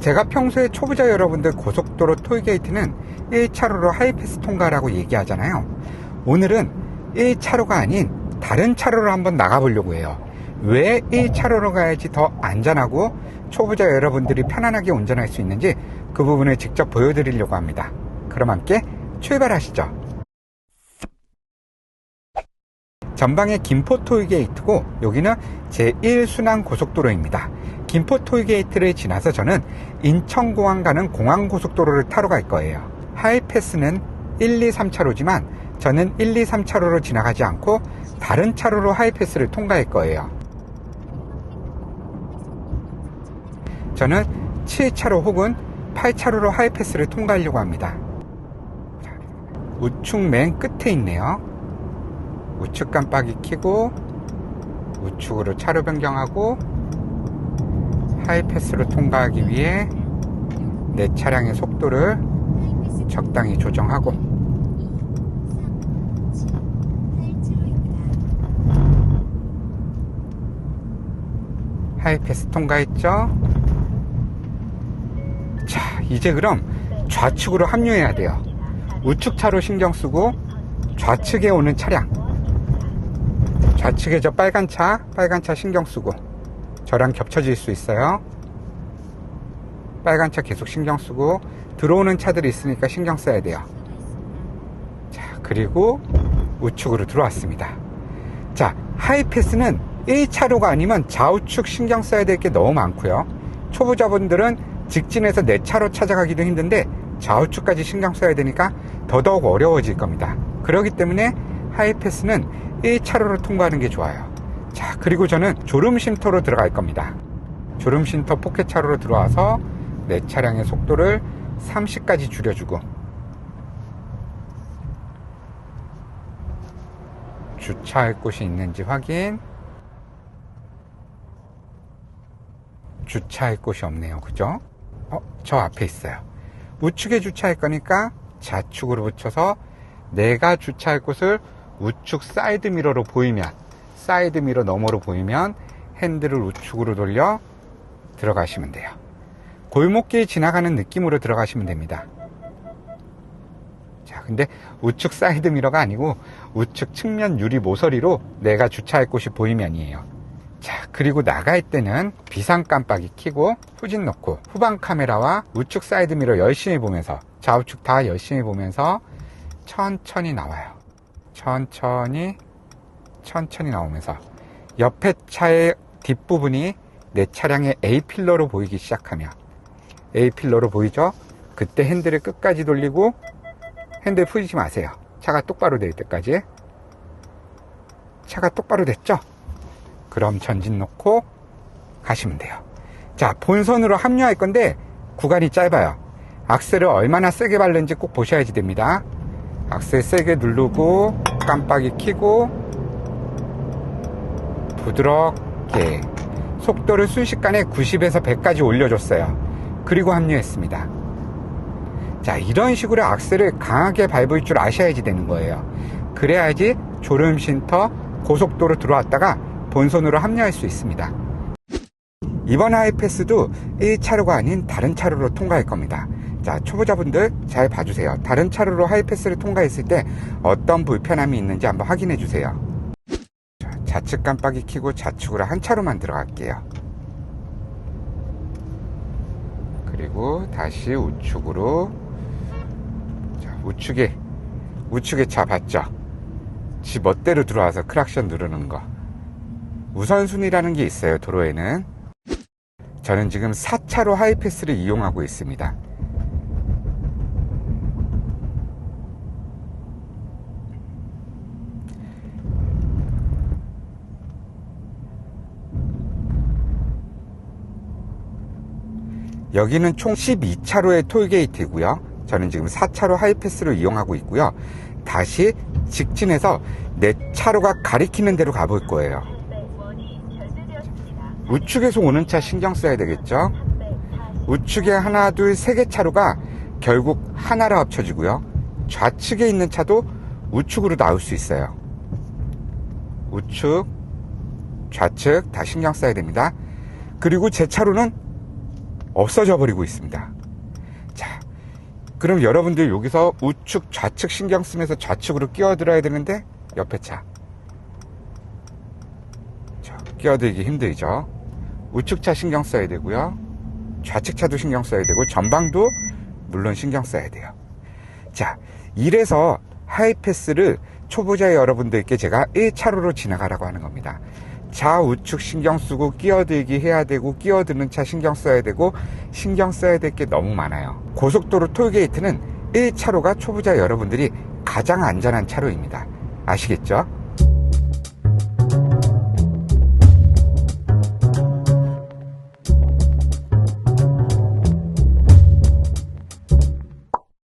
제가 평소에 초보자 여러분들 고속도로 톨게이트는 1차로로 하이패스 통과라고 얘기하잖아요. 오늘은 1차로가 아닌 다른 차로로 한번 나가보려고 해요. 왜 1차로로 가야지 더 안전하고 초보자 여러분들이 편안하게 운전할 수 있는지 그 부분을 직접 보여드리려고 합니다. 그럼 함께 출발하시죠. 전방에 김포 톨게이트고 여기는 제1순환 고속도로입니다. 김포 톨게이트를 지나서 저는 인천공항 가는 공항고속도로를 타러 갈 거예요. 하이패스는 1, 2, 3차로지만 저는 1, 2, 3차로로 지나가지 않고 다른 차로로 하이패스를 통과할 거예요. 저는 7차로 혹은 8차로로 하이패스를 통과하려고 합니다. 자, 우측 맨 끝에 있네요. 우측 깜빡이 켜고 우측으로 차로 변경하고 하이패스로 통과하기 위해 내 차량의 속도를 적당히 조정하고 하이패스 통과했죠? 자, 이제 그럼 좌측으로 합류해야 돼요. 우측 차로 신경 쓰고 좌측에 오는 차량 좌측에 저 빨간 차, 빨간 차 신경 쓰고 저랑 겹쳐질 수 있어요. 빨간 차 계속 신경 쓰고 들어오는 차들이 있으니까 신경 써야 돼요. 자, 그리고 우측으로 들어왔습니다. 자, 하이패스는 1차로가 아니면 좌우측 신경 써야 될 게 너무 많고요. 초보자분들은 직진해서 내 차로 찾아가기도 힘든데 좌우측까지 신경 써야 되니까 더더욱 어려워질 겁니다. 그렇기 때문에 하이패스는 1차로로 통과하는 게 좋아요. 자, 그리고 저는 졸음쉼터로 들어갈 겁니다. 졸음쉼터 포켓차로로 들어와서 내 차량의 속도를 30까지 줄여주고 주차할 곳이 있는지 확인 주차할 곳이 없네요. 그죠? 어, 저 앞에 있어요. 우측에 주차할 거니까 좌측으로 붙여서 내가 주차할 곳을 우측 사이드 미러로 보이면 사이드 미러 너머로 보이면 핸들을 우측으로 돌려 들어가시면 돼요. 골목길 지나가는 느낌으로 들어가시면 됩니다. 자, 근데 우측 사이드 미러가 아니고 우측 측면 유리 모서리로 내가 주차할 곳이 보이면이에요. 자, 그리고 나갈 때는 비상 깜빡이 켜고 후진 넣고 후방 카메라와 우측 사이드 미러 열심히 보면서 좌우측 다 열심히 보면서 천천히 나와요. 천천히 천천히 나오면서 옆에 차의 뒷부분이 내 차량의 A필러로 보이기 시작하며 A필러로 보이죠? 그때 핸들을 끝까지 돌리고 핸들 풀지 마세요. 차가 똑바로 될 때까지. 차가 똑바로 됐죠? 그럼 전진 놓고 가시면 돼요. 자, 본선으로 합류할 건데 구간이 짧아요. 악셀을 얼마나 세게 밟는지 꼭 보셔야지 됩니다. 악셀 세게 누르고 깜빡이 켜고 부드럽게 속도를 순식간에 90에서 100까지 올려줬어요. 그리고 합류했습니다. 자, 이런 식으로 악셀을 강하게 밟을 줄 아셔야지 되는 거예요. 그래야지 졸음 쉼터 고속도로 들어왔다가 본선으로 합류할 수 있습니다. 이번 하이패스도 1차로가 아닌 다른 차로로 통과할 겁니다. 자, 초보자분들 잘 봐주세요. 다른 차로로 하이패스를 통과했을 때 어떤 불편함이 있는지 한번 확인해 주세요. 자, 좌측 깜빡이 켜고 좌측으로 한 차로만 들어갈게요. 그리고 다시 우측으로 자, 우측에 우측에 차 봤죠? 지 멋대로 들어와서 크락션 누르는 거. 우선순위라는 게 있어요, 도로에는. 저는 지금 4차로 하이패스를 이용하고 있습니다. 여기는 총 12차로의 톨게이트이고요. 저는 지금 4차로 하이패스를 이용하고 있고요. 다시 직진해서 내 차로가 가리키는 대로 가볼 거예요. 우측에서 오는 차 신경 써야 되겠죠? 우측에 하나, 둘, 세 개 차로가 결국 하나로 합쳐지고요. 좌측에 있는 차도 우측으로 나올 수 있어요. 우측, 좌측 다 신경 써야 됩니다. 그리고 제 차로는 없어져 버리고 있습니다. 자, 그럼 여러분들 여기서 우측, 좌측 신경 쓰면서 좌측으로 끼어들어야 되는데 옆에 차. 자, 끼어들기 힘들죠. 우측 차 신경 써야 되고요. 좌측 차도 신경 써야 되고 전방도 물론 신경 써야 돼요. 자, 이래서 하이패스를 초보자 여러분들께 제가 1차로로 지나가라고 하는 겁니다. 좌우측 신경 쓰고 끼어들기 해야 되고 끼어드는 차 신경 써야 되고 신경 써야 될 게 너무 많아요. 고속도로 톨게이트는 1차로가 초보자 여러분들이 가장 안전한 차로입니다. 아시겠죠?